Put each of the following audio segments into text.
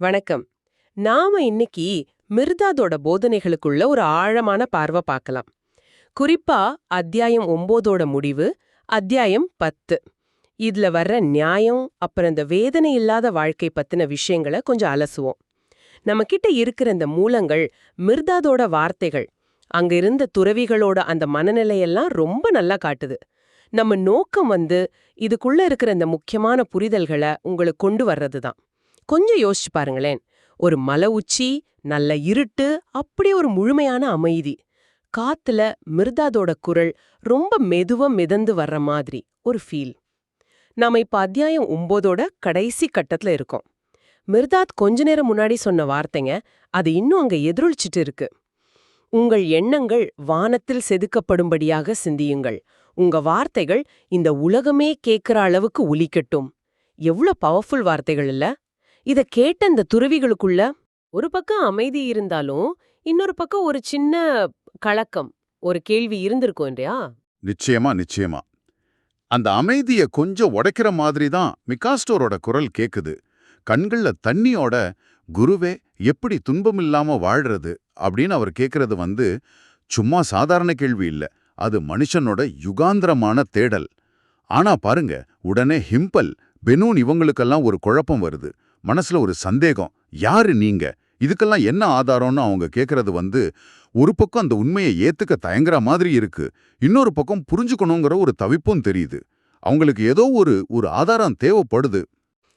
வணக்கம். நாம இன்னைக்கு மிர்தாதோட போதனைகளுக்குள்ள ஒரு ஆழமான பார்வை பார்க்கலாம். குறிப்பா அத்தியாயம் ஒம்போதோட முடிவு அத்தியாயம் பத்து. இதுல வர்ற நியாயம் அப்புறம் இந்த வேதனை இல்லாத வாழ்க்கை பத்தின விஷயங்களை கொஞ்சம் அலசுவோம். நம்ம கிட்ட இருக்கிற இந்த மூலங்கள் மிர்தாதோட வார்த்தைகள் அங்க இருந்த துறவிகளோட அந்த மனநிலையெல்லாம் ரொம்ப நல்லா காட்டுது. நம்ம நோக்கம் வந்து இதுக்குள்ள இருக்கிற இந்த முக்கியமான புரிதல்களை உங்களுக்கு கொண்டு வர்றது தான் கொஞ்சம் யோசிச்சு பாருங்களேன். ஒரு மலை உச்சி நல்ல இருட்டு அப்படியே ஒரு முழுமையான அமைதி. காத்துல மிர்தாதோட குரல் ரொம்ப மெதுவா மிதந்து வர்ற மாதிரி ஒரு ஃபீல் நாம இப்ப அத்தியாயம் ஒம்போதோட கடைசி கட்டத்துல இருக்கோம். மிர்தாத் கொஞ்ச நேரம் முன்னாடி சொன்ன வார்த்தைங்க அது இன்னும் அங்க எதிரொலிச்சிட்டு இருக்கு. உங்கள் எண்ணங்கள் வானத்தில் செதுக்கப்படும்படியாக சிந்தியுங்கள். உங்க வார்த்தைகள் இந்த உலகமே கேட்கிற அளவுக்கு ஒலிக்கட்டும் எவ்ளோ பவர்ஃபுல் வார்த்தைகள் இல்ல? இத கேட்ட இந்த துறவிகளுக்குள்ள ஒரு பக்கம் அமைதி இருந்தாலும் இன்னொரு பக்கம் ஒரு சின்ன கலக்கம் ஒரு கேள்வி இருந்திருக்கும் இல்லையா? நிச்சயமா நிச்சயமா. அந்த அமைதிய கொஞ்சம் உடைக்கிற மாதிரி தான் மிகாஸ்டோரோட குரல் கேக்குது. கண்கள்ல தண்ணியோட குருவே எப்படி துன்பமில்லாம வாழ்றது? அப்படின்னு அவர் கேக்குறது வந்து சும்மா சாதாரண கேள்வி இல்ல. அது மனுஷனோட யுகாந்திரமான தேடல். ஆனா பாருங்க உடனே ஹிம்பல் பெனூன் இவங்களுக்கெல்லாம் ஒரு குழப்பம் வருது. மனசுல ஒரு சந்தேகம் யாரு நீங்க? இதுக்கெல்லாம் என்ன ஆதாரம்னு அவங்க கேக்குறது வந்து ஒரு பக்கம் அந்த உண்மையை ஏத்துக்க தயங்குற மாதிரி இருக்கு இன்னொரு பக்கம் புரிஞ்சுக்கணுங்கிற ஒரு தவிப்பும் தெரியுது. அவங்களுக்கு ஏதோ ஒரு ஒரு ஆதாரம் தேவைப்படுது.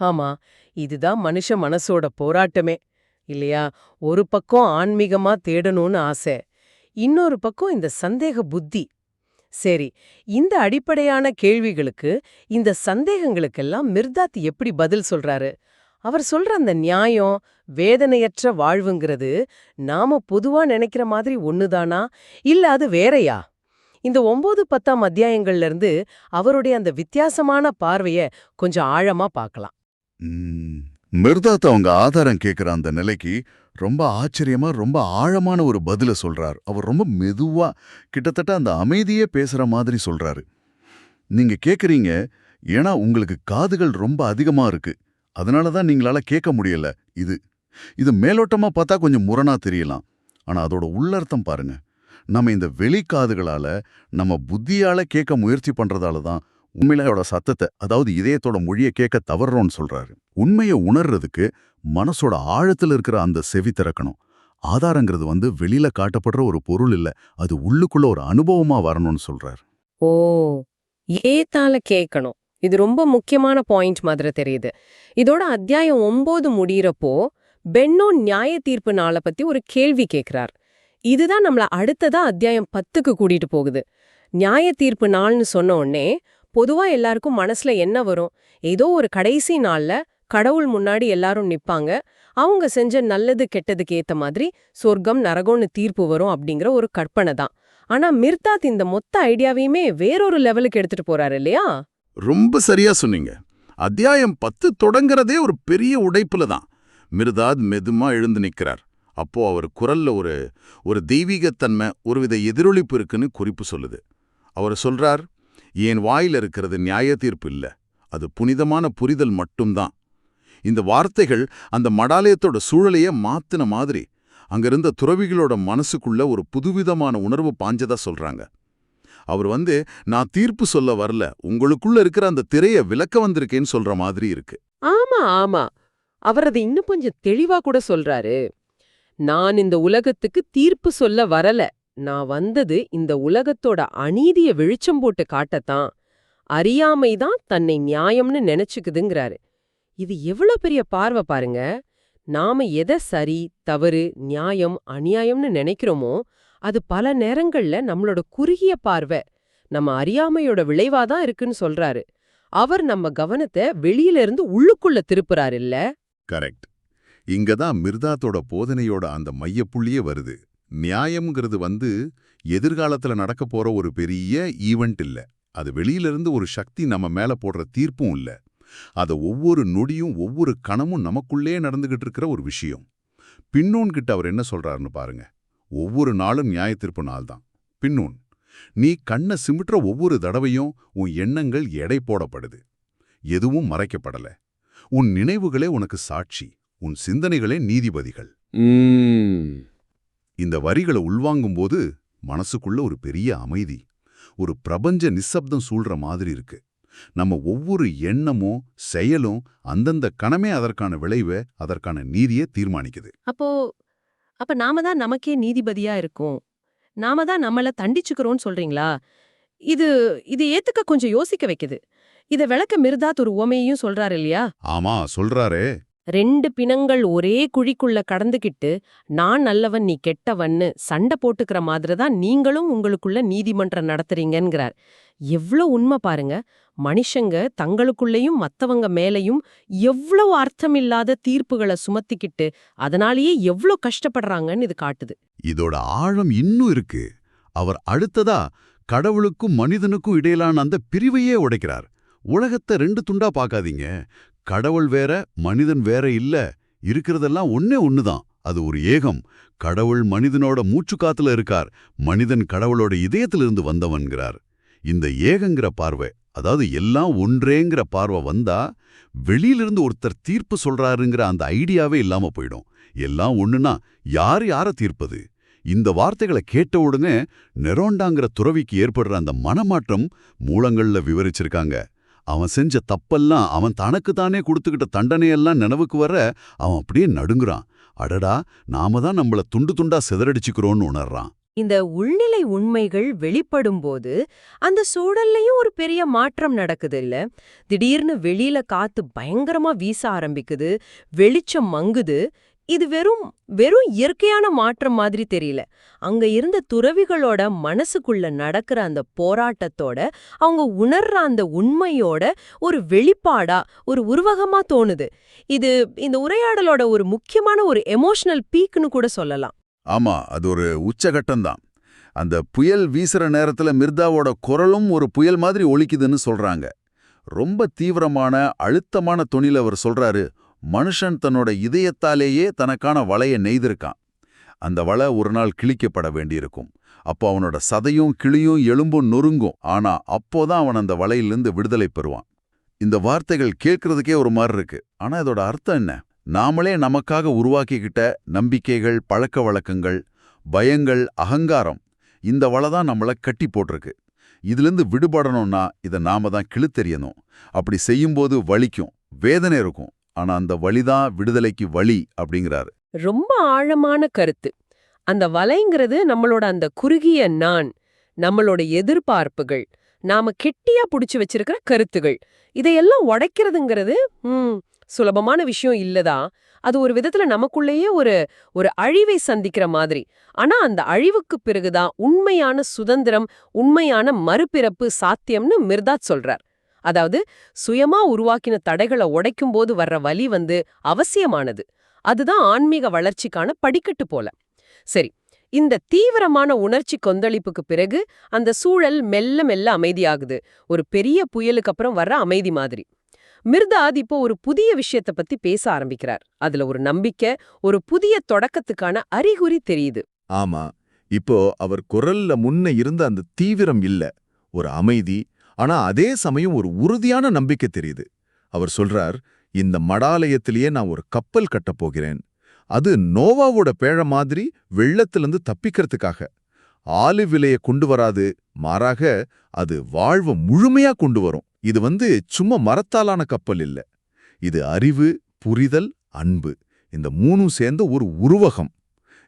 ஆமா இதுதான் மனுஷ மனசோட போராட்டமே இல்லையா? ஒரு பக்கம் ஆன்மீகமா தேடணும்னு ஆசை இன்னொரு பக்கம் இந்த சந்தேக புத்தி. சரி இந்த அடிப்படையான கேள்விகளுக்கு இந்த சந்தேகங்களுக்கெல்லாம் மிர்தாத் எப்படி பதில் சொல்றாரு? அவர் சொல்ற அந்த நியாயம் வேதனையற்ற வாழ்வுங்கிறது நாம பொதுவா நினைக்கிற மாதிரி ஒண்ணுதானா? இல்ல அது வேறையா? இந்த ஒன்பது பத்தாம் அத்தியாயங்கள்ல இருந்து அவருடைய அந்த வித்தியாசமான பார்வைய கொஞ்சம் ஆழமா பார்க்கலாம். மிர்தாத் அவங்க ஆதாரம் கேட்கிற அந்த நிலைக்கு ரொம்ப ஆச்சரியமா ரொம்ப ஆழமான ஒரு பதில சொல்றார். அவர் ரொம்ப மெதுவா கிட்டத்தட்ட அந்த அமைதியே பேசுற மாதிரி சொல்றாரு. நீங்க கேக்குறீங்க ஏன்னா உங்களுக்கு காதுகள் ரொம்ப அதிகமா இருக்கு. அதனால தான் நீங்களால கேட்க முடியல. இது இது மேலோட்டமா பார்த்தா கொஞ்சம் முரணா தெரியலாம். ஆனா அதோட உள்ளர்த்தம் பாருங்க. நம்ம இந்த வெளிக்காதுகளால நம்ம புத்தியால கேட்க முயற்சி பண்றதால தான் உண்மையிலோட சத்தத்தை அதாவது இதயத்தோட மொழியை கேட்க தவறுறோம்னு சொல்றாரு. உண்மையை உணர்றதுக்கு மனசோட ஆழத்துல இருக்கிற அந்த செவி திறக்கணும். ஆதாரங்கிறது வந்து வெளியில காட்டப்படுற ஒரு பொருள் இல்ல. அது உள்ளுக்குள்ள ஒரு அனுபவமா வரணும்னு சொல்றாரு. ஓ ஏத்தால கேட்கணும். இது ரொம்ப முக்கியமான பாயிண்ட் மாதிரி தெரியுது. இதோட அத்தியாயம் ஒன்பது முடியறப்போ பென்னோ நியாய தீர்ப்பு நாளை பத்தி ஒரு கேள்வி கேட்கிறார் இதுதான் நம்மள அடுத்ததா அத்தியாயம் பத்துக்கு கூட்டிட்டு போகுது. நியாய தீர்ப்பு நாள்னு சொன்ன உடனே பொதுவா எல்லாருக்கும் மனசுல என்ன வரும்? ஏதோ ஒரு கடைசி நாள்ல கடவுள் முன்னாடி எல்லாரும் நிப்பாங்க. அவங்க செஞ்ச நல்லது கெட்டதுக்கு ஏத்த மாதிரி சொர்க்கம் நரகம்னு தீர்ப்பு வரும் அப்படிங்கிற ஒரு கற்பனை தான். ஆனா மிர்தாத் இந்த மொத்த ஐடியாவையுமே வேறொரு லெவலுக்கு எடுத்துட்டு போறாரு இல்லையா? ரொம்ப சரியா சொன்னீங்க. அத்தியாயம் பத்து தொடங்குறதே ஒரு பெரிய உடைப்புல தான். மிருதாத் மெதுமா எழுந்து நிக்கிறார் அப்போ அவர் குரல்ல ஒரு ஒரு தெய்வீகத்தன்மை ஒருவித எதிரொலிப்பு இருக்குன்னு குறிப்பு சொல்லுது. அவர் சொல்றார் என் வாயில இருக்கிறது நியாய தீர்ப்பு இல்ல. அது புனிதமான புரிதல் மட்டும்தான் இந்த வார்த்தைகள் அந்த மடாலயத்தோட சூழலையே மாத்தின மாதிரி அங்கிருந்த துறவிகளோட மனசுக்குள்ள ஒரு புதுவிதமான உணர்வு பாஞ்சதா சொல்றாங்க. அவர் வந்து நான் தீர்ப்பு சொல்ல வரல. உங்களுக்குள்ள இருக்கிற அந்த திரைய விளக்க வந்திருக்கேன்னு சொல்ற மாதிரி இருக்கு. ஆமா ஆமா. அவர் அதை இன்னும் கொஞ்சம் தெளிவா கூட சொல்றாரு. நான் இந்த உலகத்துக்கு தீர்ப்பு சொல்ல வரல. நான் வந்தது இந்த உலகத்தோட அநீதிய வெளிச்சம் போட்டு காட்டத்தான். அறியாமைதான் தன்னை நியாயம்னு நினைச்சுக்குதுங்கிறாரு. இது எவ்வளவு பெரிய பார்வை பாருங்க. நாம எதை சரி தவறு நியாயம் அநியாயம்னு நினைக்கிறோமோ அது பல நேரங்கள்ல நம்மளோட குறுகிய பார்வை நம்ம அறியாமையோட விளைவாதான் இருக்குன்னு சொல்றாரு. அவர் நம்ம கவனத்தை வெளியில இருந்து உள்ளுக்குள்ள திருப்புறாரு இல்ல? கரெக்ட். இங்க தான் மிர்தாத்தோட போதனையோட அந்த மையப்புள்ளியே வருது. நியாயம்ங்கிறது வந்து எதிர்காலத்துல நடக்க போற ஒரு பெரிய ஈவெண்ட் இல்ல. அது வெளியிலிருந்து ஒரு சக்தி நம்ம மேல போடுற தீர்ப்பும் இல்ல. அத ஒவ்வொரு நொடியும் ஒவ்வொரு கணமும் நமக்குள்ளே நடந்துகிட்டு இருக்கிற ஒரு விஷயம். பின்னோன்கிட்ட அவர் என்ன சொல்றாருன்னு பாருங்க. ஒவ்வொரு நாளும் நியாய தீர்ப்பு நாள் தான் பின்னோன் நீ கண்ணை சிமிட்டுற ஒவ்வொரு தடவையும் உன் எண்ணங்கள் எடை போடப்படுது. எதுவும் மறைக்கப்படல. உன் நினைவுகளே உனக்கு சாட்சி. உன் சிந்தனைகளே நீதிபதிகள். ம். இந்த வரிகளை உள்வாங்கும்போது மனசுக்குள்ள ஒரு பெரிய அமைதி ஒரு பிரபஞ்ச நிசப்தம் சூழ்ற மாதிரி இருக்கு. நம்ம ஒவ்வொரு எண்ணமும் செயலும் அந்தந்த கணமே அதற்கான விளைவை அதற்கான நீதியை தீர்மானிக்குது. அப்போ அப்ப நாம தான் நமக்கே நீதிபதியா இருக்கோம். நாம தான் நம்மள தண்டிச்சுக்கிறோம்னு சொல்றீங்களா? இது இது ஏத்துக்க கொஞ்சம் யோசிக்க வைக்குது. இத விளக்க மிருதாத் ஒரு உவமையையும் சொல்றாரு இல்லையா? ஆமா சொல்றாரு. ரெண்டு பிணங்கள் ஒரே குழிக்குள்ள கடந்துகிட்டு நான் நல்லவன் நீ கெட்டவன்னு சண்டை போட்டுக்கிற மாதிரி தான் நீங்களும் உங்களுக்குள்ள நீதிமன்றம் நடத்துறீங்கிறார் எவ்ளோ உண்மை பாருங்க. மனுஷங்க தங்களுக்குள்ளேயும் மத்தவங்க மேலையும் எவ்வளோ அர்த்தமில்லாத தீர்ப்புகளை சுமத்திக்கிட்டு அதனாலேயே எவ்ளோ கஷ்டப்படுறாங்கன்னு இது காட்டுது. இதோட ஆழம் இன்னும் இருக்கு. அவர் அடுத்ததா கடவுளுக்கும் மனிதனுக்கும் இடையிலான அந்த பிரிவையே உடைக்கிறார். உலகத்தை ரெண்டு துண்டா பார்க்காதீங்க. கடவுள் வேற மனிதன் வேற இல்ல. இருக்கிறதெல்லாம் ஒன்னே ஒண்ணுதான். அது ஒரு ஏகம். கடவுள் மனிதனோட மூச்சு காத்துல இருக்கார். மனிதன் கடவுளோட இதயத்திலிருந்து வந்தவன்கிறார். இந்த ஏகங்கிற பார்வை அதாவது எல்லாம் ஒன்றேங்கிற பார்வை வந்தா வெளியிலிருந்து ஒருத்தர் தீர்ப்பு சொல்றாருங்கிற அந்த ஐடியாவே இல்லாம போயிடும். எல்லாம் ஒண்ணுன்னா யார் யார தீர்ப்பது? இந்த வார்த்தைகளை கேட்ட உடனே நெரோண்டாங்கிற துறவிக்கு ஏற்படுற அந்த மனமாற்றம் மூலங்கள்ல விவரிச்சிருக்காங்க. அவன் செஞ்ச தப்பெல்லாம் அவன் தனக்கு தானே கொடுத்துக்கிட்ட தண்டனையெல்லாம் நினைவுக்கு வர அவன் அப்படியே நடுங்குறான். அடடா நாம தான் நம்மள துண்டு துண்டா சிதறடிச்சுக்கிறோன்னு உணர்றான். இந்த உள்நிலை உண்மைகள் வெளிப்படும் போது அந்த சூழல்லையும் ஒரு பெரிய மாற்றம் நடக்குது இல்ல? திடீர்னு வெளியில காத்து பயங்கரமா வீச ஆரம்பிக்குது வெளிச்சம் மங்குது இது வெறும் வெறும் இயற்கையான மாற்றம் மாதிரி தெரியல. அங்க இருந்த துறவிகளோட மனசுக்குள்ள நடக்கிற அந்த போராட்டத்தோட அவங்க உணர்ற அந்த உண்மையோட ஒரு வெளிப்பாடா ஒரு உருவகமா தோணுது. இது இந்த உரையாடலோட ஒரு முக்கியமான ஒரு எமோஷனல் பீக்னு கூட சொல்லலாம். ஆமா அது ஒரு உச்சகட்டம்தான். அந்த புயல் வீசுற நேரத்துல மிர்தாவோட குரலும் ஒரு புயல் மாதிரி ஒழிக்குதுன்னு சொல்றாங்க. ரொம்ப தீவிரமான அழுத்தமான தொனில அவர் சொல்றாரு மனுஷன் தன்னோட இதயத்தாலேயே தனக்கான வலைய நெய்திருக்கான். அந்த வலை ஒரு நாள் கிழிக்கப்பட வேண்டியிருக்கும். அப்போ அவனோட சதையும் கிளியும் எலும்பும் நொறுங்கும். ஆனா அப்போதான் அவன் அந்த வலையிலிருந்து விடுதலை பெறுவான். இந்த வார்த்தைகள் கேட்கறதுக்கே ஒரு மாதிரி இருக்கு. ஆனா இதோட அர்த்தம் என்ன? நாமளே நமக்காக உருவாக்கிக்கிட்ட நம்பிக்கைகள் பழக்க வழக்கங்கள் பயங்கள் அகங்காரம் இந்த வலை தான் நம்மள கட்டி போட்டிருக்கு. இதிலிருந்து விடுபடணும்னா இதை நாம தான் கிழித்தெறியணும். அப்படி செய்யும்போது வலிக்கும் வேதனை இருக்கும். ஆனா அந்த வழிதான் விடுதலைக்கு வழி அப்படிங்கிறாரு. ரொம்ப ஆழமான கருத்து. அந்த வலைங்கிறது நம்மளோட அந்த குறுகிய நான் நம்மளோட எதிர்பார்ப்புகள் நாம கெட்டியா புடிச்சு வச்சிருக்கிற கருத்துகள். இதையெல்லாம் உடைக்கிறதுங்கிறது ம் சுலபமான விஷயம் இல்லதான் அது ஒரு விதத்துல நமக்குள்ளேயே ஒரு ஒரு அழிவை சந்திக்கிற மாதிரி. ஆனா அந்த அழிவுக்கு பிறகுதான் உண்மையான சுதந்திரம் உண்மையான மறுபிறப்பு சாத்தியம்னு மிர்தாத் சொல்றார். அதாவது சுயமா உருவாக்கின தடைகளை உடைக்கும் போது வர்ற வலி வந்து அவசியமானது. அதுதான் ஆன்மீக வளர்ச்சிக்கான படிக்கட்டு போல. சரி இந்த தீவிரமான உணர்ச்சி கொந்தளிப்புக்கு பிறகு அந்த சூழல் மெல்ல மெல்ல அமைதியாகுது. ஒரு பெரிய புயலுக்கு அப்புறம் வர்ற அமைதி மாதிரி. மிர்தாத் இப்போ ஒரு புதிய விஷயத்த பத்தி பேச ஆரம்பிக்கிறார். அதுல ஒரு நம்பிக்கை ஒரு புதிய தொடக்கத்துக்கான அறிகுறி தெரியுது. ஆமா இப்போ அவர் குரல்ல முன்ன இருந்த அந்த தீவிரம் இல்ல. ஒரு அமைதி ஆனா அதே சமயம் ஒரு உறுதியான நம்பிக்கை தெரியுது. அவர் சொல்றார் இந்த மடாலயத்திலேயே நான் ஒரு கப்பல் கட்டப் போகிறேன். அது நோவாவோட பேழ மாதிரி வெள்ளத்திலிருந்து தப்பிக்கிறதுக்காக. ஆலிவ் விலைய கொண்டு வராது மாறாக அது வாழ்வை முழுமையா கொண்டு வரும். இது வந்து சும்மா மரத்தாலான கப்பல் இல்ல. இது அறிவு புரிதல் அன்பு. இந்த மூணும் சேர்ந்த ஒரு உருவகம்.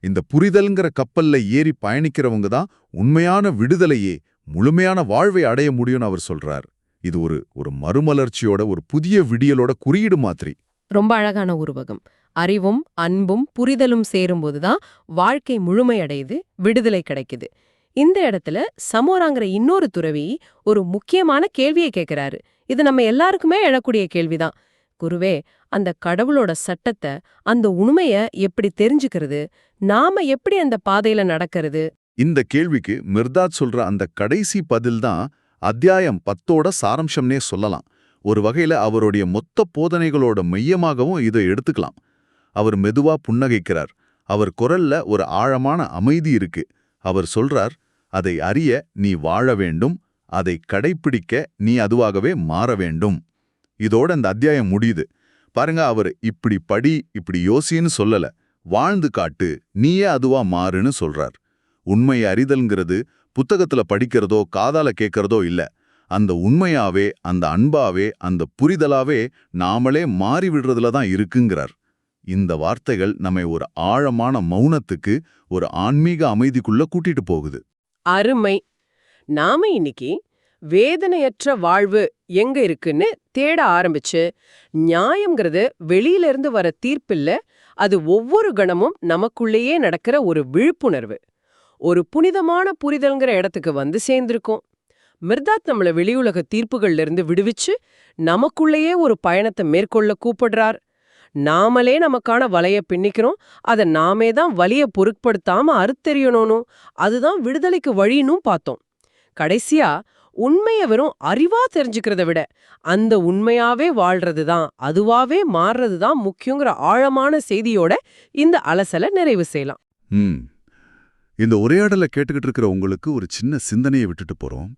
இந்த புரிதல்ங்கிற கப்பல்ல ஏறி பயணிக்கிறவங்க தான் உண்மையான விடுதலையே. முழுமையான வாழ்வை அடைய முடியும்னு அவர் சொல்றார். இது ஒரு ஒரு மறுமலர்ச்சியோட ஒரு புதிய விடியலோட குறியீடு மாதிரி. ரொம்ப அழகான உருவகம். அறிவும் அன்பும் புரிதலும் சேரும்போதுதான் வாழ்க்கை முழுமையடையுது விடுதலை கிடைக்குது. இந்த இடத்துல சமோராங்கிற இன்னொரு துறவி ஒரு முக்கியமான கேள்வியை கேட்கிறாரு இது நம்ம எல்லாருக்குமே எழக்கூடிய கேள்விதான். குருவே அந்த கடவுளோட சட்டத்தை அந்த உண்மைய எப்படி தெரிஞ்சுக்கிறது? நாம எப்படி அந்த பாதையில நடக்கிறது? இந்த கேள்விக்கு மிர்தாத் சொல்ற அந்த கடைசி பதில்தான் அத்தியாயம் பத்தோட சாரம்சம்னே சொல்லலாம். ஒரு வகையில அவருடைய மொத்த போதனைகளோட மையமாகவும் இதை எடுத்துக்கலாம். அவர் மெதுவா புன்னகைக்கிறார். அவர் குரல்ல ஒரு ஆழமான அமைதி இருக்கு. அவர் சொல்றார் அதை அறிய நீ வாழ வேண்டும். அதை கடைப்பிடிக்க நீ அதுவாகவே மாற வேண்டும். இதோட அந்த அத்தியாயம் முடியுது. பாருங்க அவர் இப்படி படி இப்படி யோசின்னு சொல்லல. வாழ்ந்து காட்டு நீயே அதுவா மாறுன்னு சொல்றார். உண்மை அறிதல்ங்கிறது புத்தகத்துல படிக்கிறதோ காதால கேட்கறதோ இல்ல. அந்த உண்மையாவே அந்த அன்பாவே அந்த புரிதலாவே நாமளே மாறி விடுறதுல தான் இருக்குங்கிறார். இந்த வார்த்தைகள் நம்மை ஒரு ஆழமான மௌனத்துக்கு ஒரு ஆன்மீக அமைதிக்குள்ள கூட்டிட்டு போகுது. அருமை. நாம இன்னைக்கு வேதனையற்ற வாழ்வு எங்க இருக்குன்னு தேட ஆரம்பிச்சு நியாயம்ங்கிறது வெளியில இருந்து வர தீர்ப்பில்ல அது ஒவ்வொரு கணமும் நமக்குள்ளேயே நடக்கிற ஒரு விழிப்புணர்வு. ஒரு புனிதமான புரிதல்ங்கிற இடத்துக்கு வந்து சேர்ந்திருக்கோம். மிர்தாத் நம்மள வெளியுலக தீர்ப்புகள்ல இருந்து விடுவிச்சு நமக்குள்ளேயே ஒரு பயணத்தை மேற்கொள்ள கூப்பிடுறார். நாமளே நமக்கான வலைய பின்னிக்கிறோம். அதை நாமே தான் வலிய பொருட்படுத்தாம அறுத்தெறியணும் அதுதான் விடுதலைக்கு வழின்னும் பார்த்தோம். கடைசியா உண்மையை வெறும் அறிவா தெரிஞ்சுக்கிறத விட அந்த உண்மையாவே வாழ்றது தான் அதுவாவே மாறுறது தான் முக்கியங்கிற ஆழமான செய்தியோட இந்த அலசலை நிறைவு செய்யலாம். ம். இந்த உரையாடலை கேட்டுக்கிட்டு இருக்கிற உங்களுக்கு ஒரு சின்ன சிந்தனையை விட்டுட்டு போறோம்.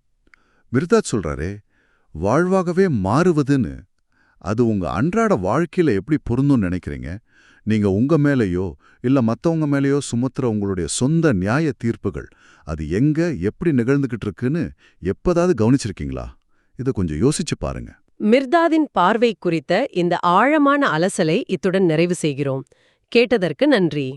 மிர்தாத் சொல்றாரே வாழ்வாகவே மாறுவதுன்னு அது உங்க அன்றாட வாழ்க்கையில எப்படி பொருந்தும்னு நினைக்கிறீங்க? நீங்க உங்க மேலேயோ இல்ல மத்தவங்க மேலேயோ சுமத்துற உங்களுடைய சொந்த நியாய தீர்ப்புகள் அது எங்க எப்படி நிகழ்ந்துகிட்டு இருக்குன்னு எப்பதாவது கவனிச்சிருக்கீங்களா? இதை கொஞ்சம் யோசிச்சு பாருங்க. மிர்தாதின் பார்வை குறித்த இந்த ஆழமான அலசலை இத்துடன் நிறைவு செய்கிறோம். கேட்டதற்கு நன்றி.